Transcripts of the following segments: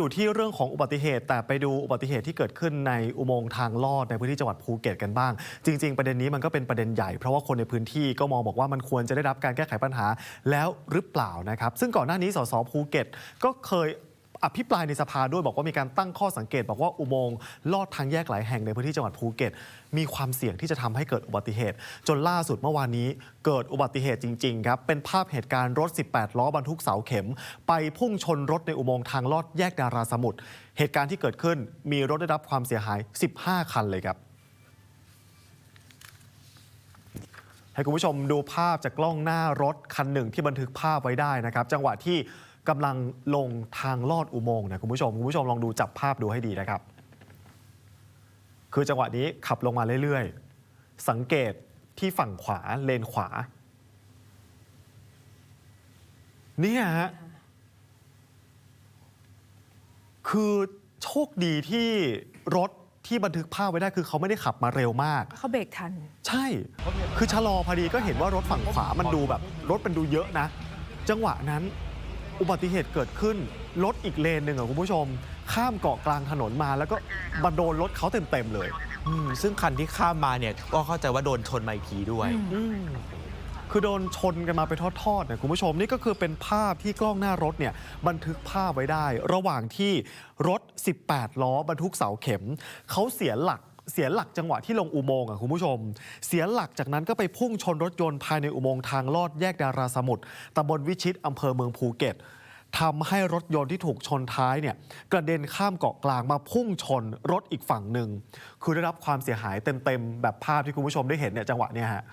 อยู่ที่เรื่องของอุบัติเหตุแต่ไปดูอุบัติเหตุที่เกิดขึ้นในอุโมงค์ทางลอดในพื้นที่จังหวัดภูเก็ตกันบ้าง จริง ๆ ประเด็นนี้มันก็เป็นประเด็นใหญ่เพราะว่าคนในพื้นที่ก็มองบอกว่ามันควรจะได้รับการแก้ไขปัญหาแล้วหรือเปล่านะครับ ซึ่งก่อนหน้านี้สสภูเก็ตก็เคย อภิปรายในสภาด้วยบอกว่ามีการตั้งข้อสังเกต บอกว่าอุโมงค์ลอดทางแยกหลายแห่งในพื้นที่จังหวัดภูเก็ต มีความเสี่ยงที่จะทำให้เกิดอุบัติเหตุ จนล่าสุดเมื่อวานนี้เกิดอุบัติเหตุจริงๆครับเป็นภาพเหตุการณ์รถ 18 ล้อบรรทุกเสาเข็ม ไปพุ่งชนรถในอุโมงค์ทางลอดแยกดาราสมุทรเหตุการณ์ที่เกิดขึ้นมีรถได้รับความเสียหาย 15 คันเลยครับให้คุณผู้ชมดูภาพจากกล้องหน้ารถคันหนึ่งที่บันทึกภาพไว้ได้นะครับ จังหวะที่ กำลังลงทางลอดอุโมงค์นะคุณผู้ชมคุณผู้ชมลองดูจับภาพดูให้ดีนะครับ คือจังหวะนี้ขับลงมาเรื่อยๆ สังเกตที่ฝั่งขวาเลนขวาเนี่ยฮะคือโชคดีที่รถที่บันทึกภาพไว้ได้คือเขาไม่ได้ขับมาเร็วมาก เขาเบรกทัน ใช่ คือชะลอพอดีก็เห็นว่ารถฝั่งขวามันดูแบบ รถมันดูเยอะนะ จังหวะนั้น อุบัติเหตุเกิดขึ้นรถอีกเลนหนึ่งอะคุณผู้ชม ข้ามเกาะกลางถนนมาแล้วก็มาโดนรถเขาเต็มๆเลย อืมซึ่งคันที่ข้ามมาเนี่ยก็เข้าใจว่าโดนชนมาอีกทีด้วย อืมคือโดนชนกันมาไปทอดๆเนี่ยคุณผู้ชมนี่ก็คือเป็นภาพที่กล้องหน้ารถเนี่ยบันทึกภาพไว้ได้ ระหว่างที่รถ 18 ล้อบรรทุกเสาเข็ม เขาเสียหลัก เสียหลักจังหวะที่ลงอุโมงค์อะคุณผู้ชม เสียหลักจากนั้นก็ไปพุ่งชนรถยนต์ภายในอุโมงค์ทางลอดแยกดาราสมุทรตำบลวิชิตอำเภอเมืองภูเก็ตทำให้รถยนต์ที่ถูกชนท้ายเนี่ยกระเด็นข้ามเกาะกลางมาพุ่งชนรถอีกฝั่งหนึ่ง คือได้รับความเสียหายเต็มๆ แบบภาพที่คุณผู้ชมได้เห็นเนี่ยจังหวะเนี่ยฮะ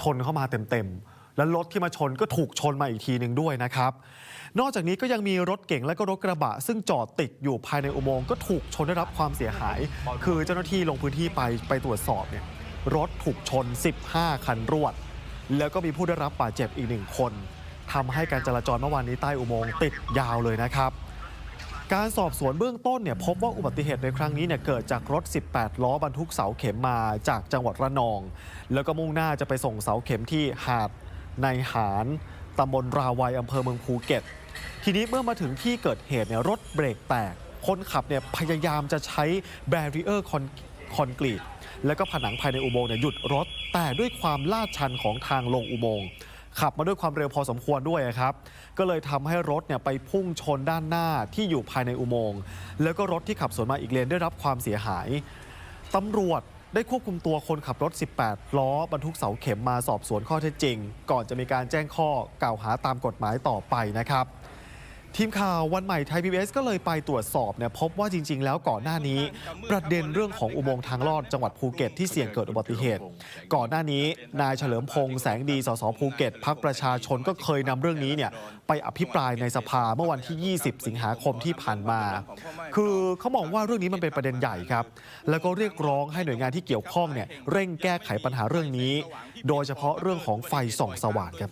ชนเข้ามาเต็มๆ แล้วรถที่มาชนก็ถูกชนมาอีกทีหนึ่งด้วยนะครับ นอกจากนี้ก็ยังมีรถเก๋งและก็รถกระบะ ซึ่งจอดติดอยู่ภายในอุโมงค์ก็ถูกชนได้รับความเสียหาย คือเจ้าหน้าที่ลงพื้นที่ไปไปตรวจสอบเนี่ยรถถูกชน 15 คันรวด แล้วก็มีผู้ได้รับบาดเจ็บอีกหนึ่งคนทำให้การจราจรเมื่อวานนี้ใต้อุโมงค์ติดยาวเลยนะครับการสอบสวนเบื้องต้นเนี่ยพบว่าอุบัติเหตุในครั้งนี้เนี่ยเกิดจากรถ 18 ล้อบรรทุกเสาเข็มมาจากจังหวัดระนอง แล้วก็มุ่งหน้าจะไปส่งเสาเข็มที่หาด ในหารตำบลราวัยอำเภอเมืองภูเก็ต ทีนี้เมื่อมาถึงที่เกิดเหตุเนี่ยรถเบรกแตก คนขับเนี่ยพยายามจะใช้แบรีเออร์คอนคอนกรีตแล้วก็ผนังภายในอุโมงค์เนี่ยหยุดรถ แต่ด้วยความลาดชันของทางลงอุโมงค์ขับมาด้วยความเร็วพอสมควรด้วยครับ ก็เลยทำให้รถเนี่ยไปพุ่งชนด้านหน้าที่อยู่ภายในอุโมงค์แล้วก็รถที่ขับสวนมาอีกเลนได้รับความเสียหายตำรวจ ได้ควบคุมตัวคนขับรถ 18 ล้อบรรทุกเสาเข็มมาสอบสวนข้อเท็จจริง ก่อนจะมีการแจ้งข้อกล่าวหาตามกฎหมายต่อไปนะครับ ทีมข่าววันใหม่ไทยพีบีก็เลยไปตรวจสอบเนี่ยพบว่าจริง ๆ แล้วก่อนหน้านี้ ประเด็นเรื่องของอุโมงค์ทางลอดจังหวัดภูเก็ตที่เสี่ยงเกิดอุบัติเหตุ ก่อนหน้านี้นายเฉลิมพงษ์แสงดีสสภูเก็ตพักประชาชนก็เคยนำเรื่องนี้เนี่ยไปอภิปรายในสภาเมื่อวันที่ 20 สิงหาคมที่ผ่านมา คือเขามองว่าเรื่องนี้มันเป็นประเด็นใหญ่ครับ แล้วก็เรียกร้องให้หน่วยงานที่เกี่ยวข้องเนี่ยเร่งแก้ไขปัญหาเรื่องนี้ โดยเฉพาะเรื่องของไฟส่องสว่างครับ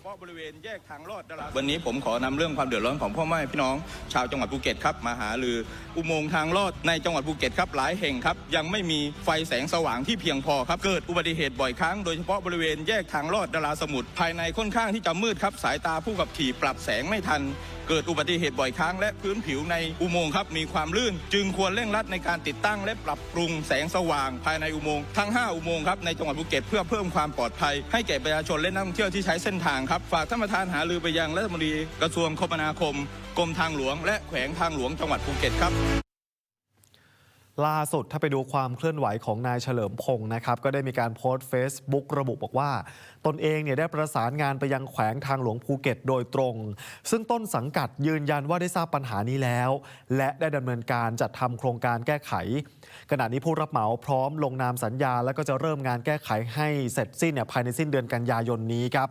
วันนี้ผมขอนำเรื่องความเดือดร้อนของพ่อแม่พี่น้องชาวจังหวัดภูเก็ตครับมาหารืออุโมงค์ทางลอดในจังหวัดภูเก็ตครับหลายแห่งครับยังไม่มีไฟแสงสว่างที่เพียงพอครับเกิดอุบัติเหตุบ่อยครั้งโดยเฉพาะบริเวณแยกทางลอดดาราสมุทรภายในค่อนข้างที่จะมืดครับสายตาผู้ขับขี่ปรับแสงไม่ทัน เกิดอุบัติเหตุบ่อยครั้งและพื้นผิวในอุโมงค์ครับมีความลื่น จึงควรเร่งรัดในการติดตั้งและปรับปรุงแสงสว่าง ภายในอุโมงค์ทั้ง 5 อุโมงค์ครับในจังหวัดภูเก็ตเพื่อเพิ่มความปลอดภัย ให้แก่ประชาชนและนักท่องเที่ยวที่ใช้เส้นทางครับฝากท่านประธานหารือไปยังรัฐมนตรีกระทรวงคมนาคมกรมทางหลวง และแขวงทางหลวงจังหวัดภูเก็ตครับล่าสุดถ้าไปดูความเคลื่อนไหวของนายเฉลิมพงศ์นะครับ ก็ได้มีการโพสต์ Facebook ระบุบอกว่า ตนเองเนี่ยได้ประสานงานไปยังแขวงทางหลวงภูเก็ตโดยตรง ซึ่งต้นสังกัดยืนยันว่าได้ทราบปัญหานี้แล้ว และได้ดำเนินการจัดทำโครงการแก้ไข ขณะนี้ผู้รับเหมาพร้อมลงนามสัญญา แล้วก็จะเริ่มงานแก้ไขให้เสร็จสิ้นเนี่ยภายในสิ้นเดือนกันยายนนี้ครับ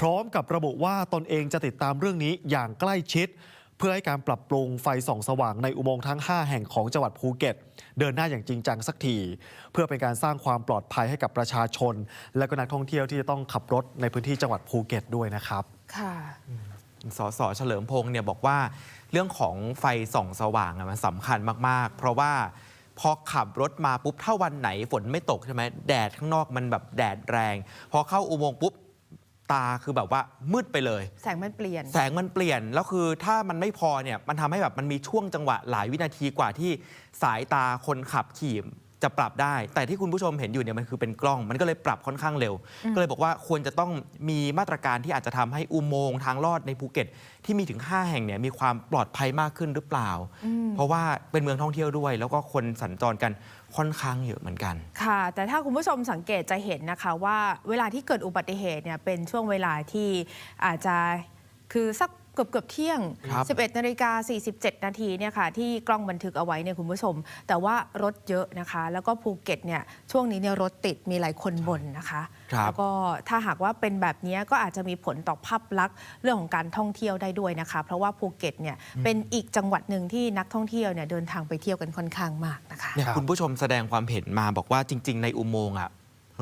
พร้อมกับระบุว่าตนเองจะติดตามเรื่องนี้อย่างใกล้ชิด เพื่อให้การปรับปรุงไฟส่องสว่างในอุโมงค์ทั้ง 5 แห่งของจังหวัดภูเก็ต เดินหน้าอย่างจริงจังสักที เพื่อเป็นการสร้างความปลอดภัยให้กับประชาชน และก็นักท่องเที่ยวที่จะต้องขับรถในพื้นที่จังหวัดภูเก็ตด้วยนะครับ ค่ะ สสเฉลิมพงศ์เนี่ยบอกว่าเรื่องของไฟส่องสว่างอะมันสำคัญมากๆ เพราะว่าพอขับรถมาปุ๊บถ้าวันไหนฝนไม่ตกใช่ไหมแดดข้างนอกมันแบบแดดแรง พอเข้าอุโมงค์ปุ๊บ ตาคือแบบว่ามืดไปเลย แสงมันเปลี่ยน แสงมันเปลี่ยนแล้วคือถ้ามันไม่พอเนี่ยมันทำให้แบบมันมีช่วงจังหวะหลายวินาทีกว่าที่สายตาคนขับขี่ จะปรับได้ แต่ที่คุณผู้ชมเห็นอยู่เนี่ยมันคือเป็นกล้อง มันก็เลยปรับค่อนข้างเร็ว ก็เลยบอกว่าควรจะต้องมีมาตรการที่อาจจะทำให้อุโมงค์ทางลอดในภูเก็ต ที่มีถึง 5 แห่งเนี่ยมีความปลอดภัยมากขึ้นหรือเปล่า เพราะว่าเป็นเมืองท่องเที่ยวด้วย แล้วก็คนสัญจรกันค่อนข้างเยอะเหมือนกัน ค่ะ แต่ถ้าคุณผู้ชมสังเกตจะเห็นนะคะว่าเวลาที่เกิดอุบัติเหตุเนี่ยเป็นช่วงเวลาที่อาจจะคือสัก เกือบเกือบๆเที่ยง ครับ 11นาฬิกา47 นาทีเนี่ยค่ะที่กล้องบันทึกเอาไว้เนี่ยคุณผู้ชม แต่ว่ารถเยอะนะคะ แล้วก็ภูเก็ตเนี่ยช่วงนี้เนี่ยรถติดมีหลายคนบ่นนะคะ ครับ แล้วก็ถ้าหากว่าเป็นแบบนี้ก็อาจจะมีผลต่อภาพลักษณ์เรื่องของการท่องเที่ยวได้ด้วยนะคะ เพราะว่าภูเก็ตเนี่ยเป็นอีกจังหวัดหนึ่งที่นักท่องเที่ยวเนี่ยเดินทางไปเที่ยวกันค่อนข้างมากนะคะ เนี่ยครับคุณผู้ชมแสดงความเห็นมาบอกว่าจริง ๆ ในอุโมงค์อะ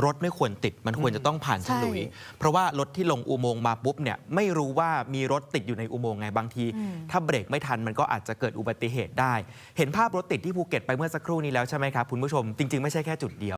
รถไม่ควรติดมันควรจะต้องผ่านฉลุยใช่เพราะว่ารถที่ลงอุโมงค์มาปุ๊บเนี่ยไม่รู้ว่ามีรถติดอยู่ในอุโมงค์ไงบางที ถ้าเบรกไม่ทันมันก็อาจจะเกิดอุบัติเหตุได้ เห็นภาพรถติดที่ภูเก็ตไปเมื่อสักครู่นี้แล้วใช่ไหมครับคุณผู้ชมจริง ๆ ไม่ใช่แค่จุดเดียว